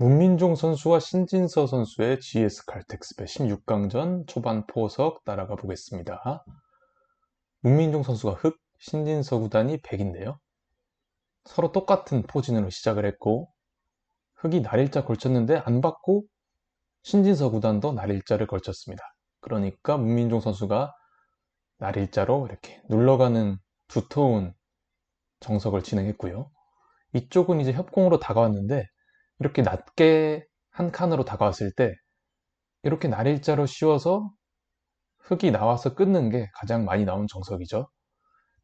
문민종 선수와 신진서 선수의 GS 칼텍스배 16강전 초반 포석 따라가 보겠습니다. 문민종 선수가 흑, 신진서 구단이 백인데요. 서로 똑같은 포진으로 시작을 했고 흑이 날일자 걸쳤는데 안 받고 신진서 구단도 날일자를 걸쳤습니다. 그러니까 문민종 선수가 날일자로 이렇게 눌러가는 두터운 정석을 진행했고요. 이쪽은 이제 협공으로 다가왔는데 이렇게 낮게 한 칸으로 다가왔을 때 이렇게 날일자로 씌워서 흙이 나와서 끊는 게 가장 많이 나온 정석이죠.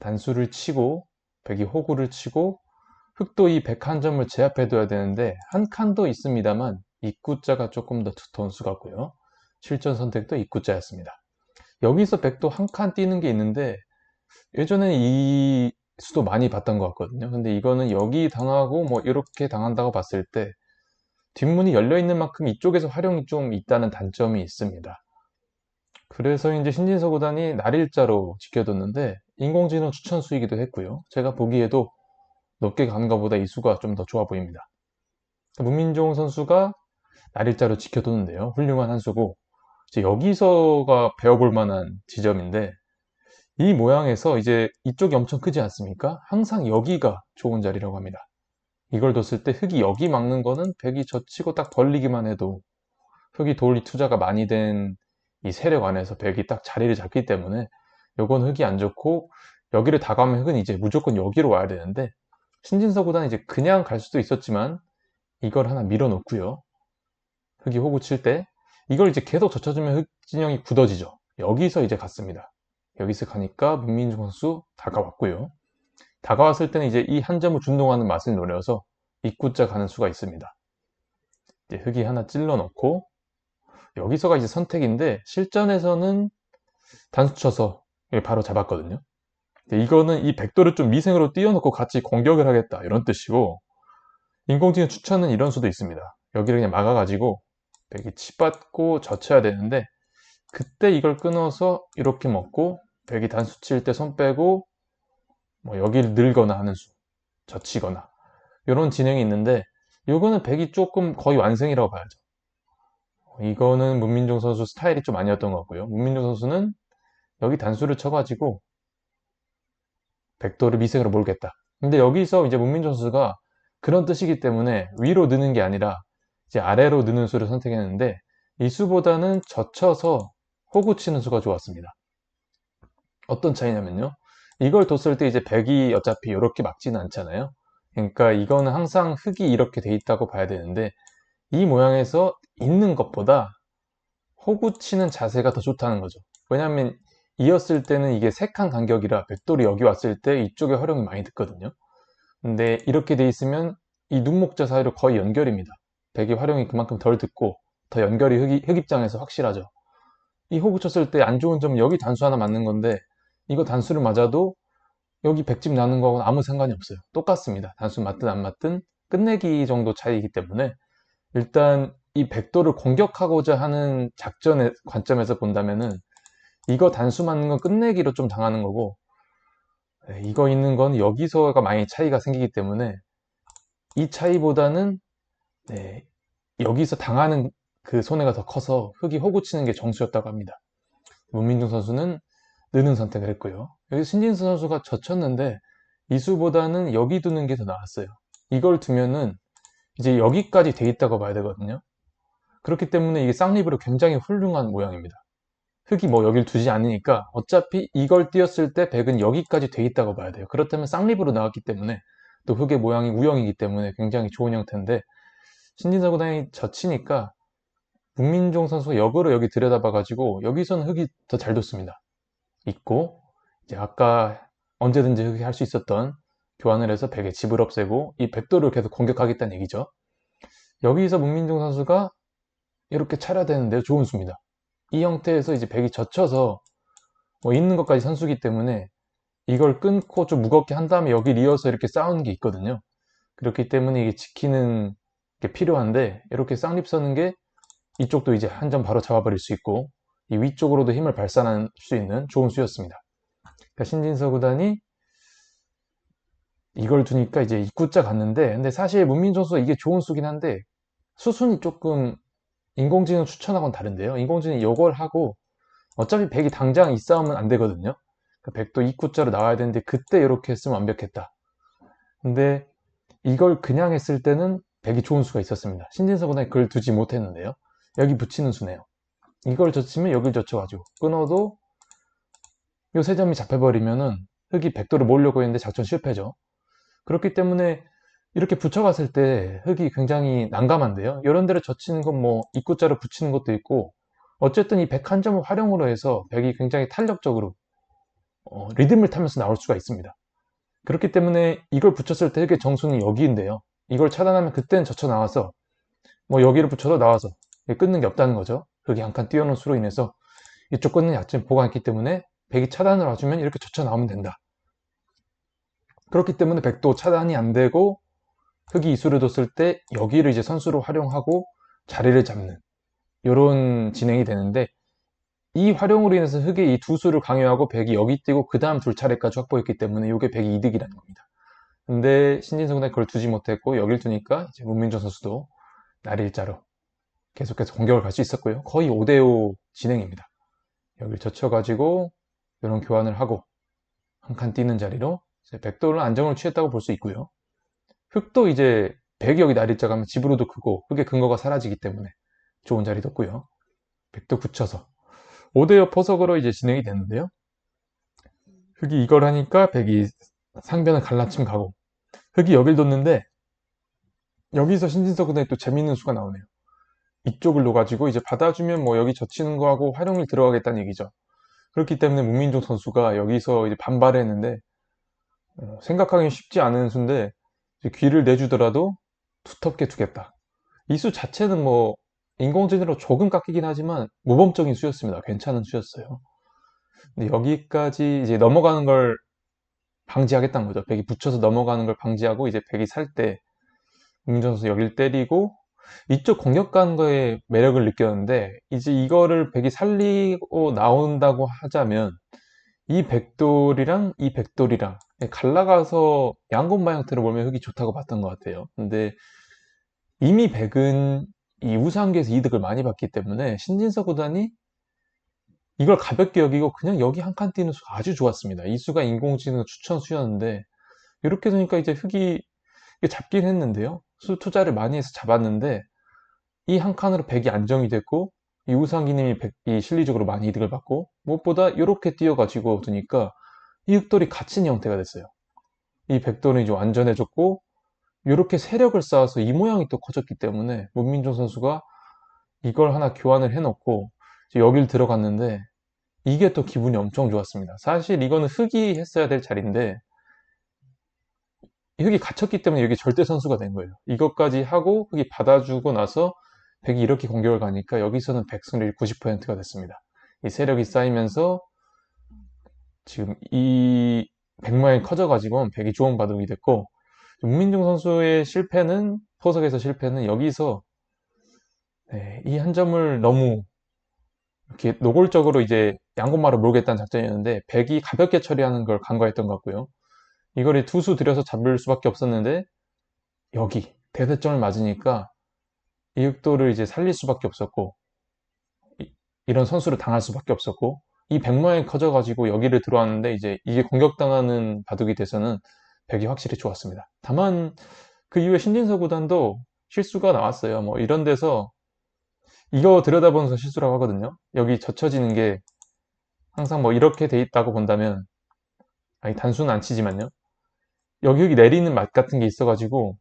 단수를 치고 백이 호구를 치고 흙도 이 백 한 점을 제압해 둬야 되는데 한 칸도 있습니다만 입구자가 조금 더 두터운 수 같고요. 실전 선택도 입구자였습니다. 여기서 백도 한칸 띄는 게 있는데 예전에는 이 수도 많이 봤던 것 같거든요. 근데 이거는 여기 당하고 뭐 이렇게 당한다고 봤을 때 뒷문이 열려 있는 만큼 이쪽에서 활용이 좀 있다는 단점이 있습니다. 그래서 이제 신진서 구단이 날일자로 지켜뒀는데 인공지능 추천 수이기도 했고요. 제가 보기에도 높게 가는 것보다 이 수가 좀 더 좋아 보입니다. 문민종 선수가 날일자로 지켜뒀는데요. 훌륭한 한 수고 이제 여기서가 배워볼 만한 지점인데 이 모양에서 이제 이쪽이 엄청 크지 않습니까? 항상 여기가 좋은 자리라고 합니다. 이걸 뒀을 때 흙이 여기 막는 거는 백이 젖히고 딱 벌리기만 해도 흙이 돌리 투자가 많이 된 이 세력 안에서 백이 딱 자리를 잡기 때문에 요건 흙이 안 좋고 여기를 다가면 흙은 이제 무조건 여기로 와야 되는데 신진서 구단은 이제 그냥 갈 수도 있었지만 이걸 하나 밀어놓고요. 흙이 호구 칠 때 이걸 이제 계속 젖혀주면 흙 진영이 굳어지죠. 여기서 이제 갔습니다. 여기서 가니까 문민중 선수 다가왔고요. 다가왔을 때는 이제 이 한 점을 준동하는 맛을 노려서 입구자 가는 수가 있습니다. 이제 흙이 하나 찔러 넣고 여기서가 이제 선택인데 실전에서는 단수 쳐서 바로 잡았거든요. 이거는 이 백도를 좀 미생으로 띄워놓고 같이 공격을 하겠다 이런 뜻이고 인공지능 추천은 이런 수도 있습니다. 여기를 그냥 막아가지고 백이 치받고 젖혀야 되는데 그때 이걸 끊어서 이렇게 먹고 백이 단수 칠 때 손 빼고 뭐 여기를 늘거나 하는 수, 젖히거나 이런 진행이 있는데 이거는 백이 조금 거의 완성이라고 봐야죠. 이거는 문민종 선수 스타일이 좀 아니었던 것 같고요. 문민종 선수는 여기 단수를 쳐가지고 백도를 미생으로 몰겠다. 근데 여기서 이제 문민종 선수가 그런 뜻이기 때문에 위로 느는 게 아니라 이제 아래로 느는 수를 선택했는데 이 수보다는 젖혀서 호구 치는 수가 좋았습니다. 어떤 차이냐면요. 이걸 뒀을 때 이제 백이 어차피 이렇게 막지는 않잖아요. 그러니까 이거는 항상 흙이 이렇게 돼 있다고 봐야 되는데 이 모양에서 있는 것보다 호구 치는 자세가 더 좋다는 거죠. 왜냐하면 이었을 때는 이게 세 칸 간격이라 백돌이 여기 왔을 때 이쪽에 활용이 많이 듣거든요. 근데 이렇게 돼 있으면 이 눈목자 사이로 거의 연결입니다. 백의 활용이 그만큼 덜 듣고 더 연결이 흙, 흙 입장에서 확실하죠. 이 호구 쳤을 때 안 좋은 점은 여기 단수 하나 맞는 건데 이거 단수를 맞아도 여기 백집 나는 거하고는 아무 상관이 없어요. 똑같습니다. 단수 맞든 안 맞든 끝내기 정도 차이이기 때문에 일단 이 백도를 공격하고자 하는 작전의 관점에서 본다면은 이거 단수 맞는 건 끝내기로 좀 당하는 거고 네, 이거 있는 건 여기서가 많이 차이가 생기기 때문에 이 차이보다는 네, 여기서 당하는 그 손해가 더 커서 흙이 호구 치는 게 정수였다고 합니다. 문민중 선수는 느는 선택을 했고요. 여기 신진수 선수가 젖혔는데 이수보다는 여기 두는 게 더 나았어요. 이걸 두면은 이제 여기까지 돼 있다고 봐야 되거든요. 그렇기 때문에 이게 쌍립으로 굉장히 훌륭한 모양입니다. 흙이 뭐 여길 두지 않으니까 어차피 이걸 띄었을 때 백은 여기까지 돼 있다고 봐야 돼요. 그렇다면 쌍립으로 나왔기 때문에 또 흙의 모양이 우영이기 때문에 굉장히 좋은 형태인데 신진서 구단이 젖히니까 국민종 선수가 역으로 여기 들여다봐가지고 여기서는 흙이 더 잘 뒀습니다. 있고 이제 아까 언제든지 할 수 있었던 교환을 해서 백의 집을 없애고 이 백도를 계속 공격하겠다는 얘기죠. 여기서 문민종 선수가 이렇게 차려야 되는데 좋은 수입니다. 이 형태에서 이제 백이 젖혀서 뭐 있는 것까지 선수기 때문에 이걸 끊고 좀 무겁게 한 다음에 여기 이어서 이렇게 쌓는 게 있거든요. 그렇기 때문에 이게 지키는 게 필요한데 이렇게 쌍립 서는 게 이쪽도 이제 한 점 바로 잡아버릴 수 있고 이 위쪽으로도 힘을 발산할 수 있는 좋은 수였습니다. 그러니까 신진서 구단이 이걸 두니까 이제 입구자 갔는데 근데 사실 문민선수가 이게 좋은 수긴 한데 수순이 조금 인공지능 추천하고는 다른데요. 인공지능이 이걸 하고 어차피 백이 당장 이 싸움은 안 되거든요. 그 백도 입구자로 나와야 되는데 그때 이렇게 했으면 완벽했다. 근데 이걸 그냥 했을 때는 백이 좋은 수가 있었습니다. 신진서보다 그걸 두지 못했는데요. 여기 붙이는 수네요. 이걸 젖히면 여길 젖혀가지고 끊어도 요 세 점이 잡혀버리면은 흙이 백도를 몰려고 했는데 작전 실패죠. 그렇기 때문에 이렇게 붙여갔을 때 흙이 굉장히 난감한데요. 이런 데를 젖히는 건 뭐 입구자로 붙이는 것도 있고 어쨌든 이 백 한 점을 활용으로 해서 백이 굉장히 탄력적으로 어, 리듬을 타면서 나올 수가 있습니다. 그렇기 때문에 이걸 붙였을 때 흙의 정수는 여기인데요. 이걸 차단하면 그때는 젖혀 나와서 뭐 여기를 붙여도 나와서 끊는 게 없다는 거죠. 흙이 한칸 띄워놓은 수로 인해서 이쪽 끊는 약점 보강했기 때문에 백이 차단을 와주면 이렇게 젖혀 나오면 된다. 그렇기 때문에 백도 차단이 안 되고 흙이 이수를 뒀을 때 여기를 이제 선수로 활용하고 자리를 잡는 이런 진행이 되는데 이 활용으로 인해서 흙의 이 두 수를 강요하고 백이 여기 뛰고 그 다음 둘 차례까지 확보했기 때문에 이게 백이 이득이라는 겁니다. 근데 신진성은 그걸 두지 못했고 여길 두니까 이제 문민정 선수도 날일자로 계속해서 공격을 갈 수 있었고요. 거의 5대5 진행입니다. 여길 젖혀가지고 이런 교환을 하고 한 칸 뛰는 자리로 백도를 안정을 취했다고 볼 수 있고요. 흙도 이제 백이 여기 날일자 가면 집으로도 크고 흙의 근거가 사라지기 때문에 좋은 자리 뒀고요. 백도 붙여서 5대5 포석으로 이제 진행이 됐는데요. 흙이 이걸 하니까 백이 상변을 갈라침 가고 흙이 여길 뒀는데 여기서 신진석 근데 또 재밌는 수가 나오네요. 이쪽을 놓가지고 이제 받아주면 뭐 여기 젖히는 거하고 활용을 들어가겠다는 얘기죠. 그렇기 때문에 문민종 선수가 여기서 이제 반발을 했는데 어, 생각하기 쉽지 않은 수인데 귀를 내주더라도 두텁게 두겠다. 이 수 자체는 뭐 인공지능으로 조금 깎이긴 하지만 모범적인 수였습니다. 괜찮은 수였어요. 근데 여기까지 이제 넘어가는 걸 방지하겠다는 거죠. 백이 붙여서 넘어가는 걸 방지하고 이제 백이 살 때 문민종 선수 여기를 때리고 이쪽 공격 가는 거에 매력을 느꼈는데 이제 이거를 백이 살리고 나온다고 하자면 이 백돌이랑 이 백돌이랑 갈라가서 양곤 방향틀을 보면 흙이 좋다고 봤던 것 같아요. 근데 이미 백은 이 우상계에서 이득을 많이 봤기 때문에 신진서 구단이 이걸 가볍게 여기고 그냥 여기 한 칸 뛰는 수가 아주 좋았습니다. 이 수가 인공지능 추천 수였는데 이렇게 되니까 이제 흙이 잡긴 했는데요. 수 투자를 많이 해서 잡았는데 이 한 칸으로 백이 안정이 됐고 이 우상기님이 백이 실리적으로 많이 이득을 받고 무엇보다 이렇게 뛰어가지고 두니까 이 흑돌이 갇힌 형태가 됐어요. 이 백돌은 이제 완전해졌고 이렇게 세력을 쌓아서 이 모양이 또 커졌기 때문에 문민종 선수가 이걸 하나 교환을 해놓고 여길 들어갔는데 이게 또 기분이 엄청 좋았습니다. 사실 이거는 흙이 했어야 될 자리인데 흙이 갇혔기 때문에 여기 절대 선수가 된 거예요. 이것까지 하고 흙이 받아주고 나서 백이 이렇게 공격을 가니까 여기서는 백 승률이 90%가 됐습니다. 이 세력이 쌓이면서 지금 이 백마이 커져가지고 백이 좋은 바둑이 됐고 문민중 선수의 실패는 포석에서 실패는 여기서 네, 이한 점을 너무 이렇게 노골적으로 이제 양곤마를 몰겠다는 작전이었는데 백이 가볍게 처리하는 걸 간과했던 것 같고요. 이걸 두수 들여서 잡을 수밖에 없었는데 여기 대대점을 맞으니까 이육도를 이제 살릴 수밖에 없었고 이, 런 선수를 당할 수밖에 없었고 이 백마에 커져가지고 여기를 들어왔는데 이제 이게 공격당하는 바둑이 돼서는 백이 확실히 좋았습니다. 다만 그 이후에 신진서 구단도 실수가 나왔어요. 뭐 이런 데서 이거 들여다보면서 실수라고 하거든요. 여기 젖혀지는 게 항상 뭐 이렇게 돼 있다고 본다면 아니 단수는 안 치지만요. 여기 여기 내리는 맛 같은 게 있어가지고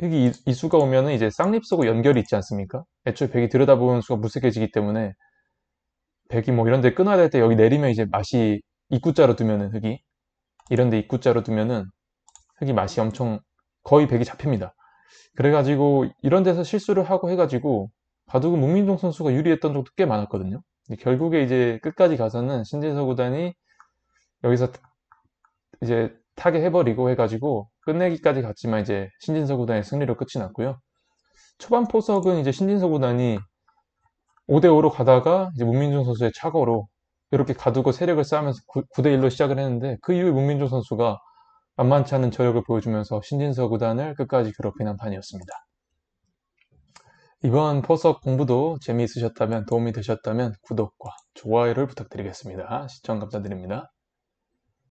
흙이 이수가 오면은 이제 쌍립하고 연결이 있지 않습니까? 애초에 백이 들여다보는 수가 무색해지기 때문에 백이 뭐 이런 데 끊어야 될 때 여기 내리면 이제 맛이 입구자로 두면은 흙이 이런 데 입구자로 두면은 흙이 맛이 엄청 거의 백이 잡힙니다. 그래가지고 이런 데서 실수를 하고 해가지고 바둑은 문민종 선수가 유리했던 적도 꽤 많았거든요. 결국에 이제 끝까지 가서는 신진서 구단이 여기서 이제 타게 해버리고 해가지고 끝내기까지 갔지만 이제 신진서 구단의 승리로 끝이 났고요. 초반 포석은 이제 신진서 구단이 5대5로 가다가 이제 문민중 선수의 착오로 이렇게 가두고 세력을 쌓으면서 9대1로 시작을 했는데 그 이후에 문민중 선수가 만만치 않은 저력을 보여주면서 신진서 구단을 끝까지 괴롭히는 판이었습니다. 이번 포석 공부도 재미있으셨다면 도움이 되셨다면 구독과 좋아요를 부탁드리겠습니다. 시청 감사드립니다.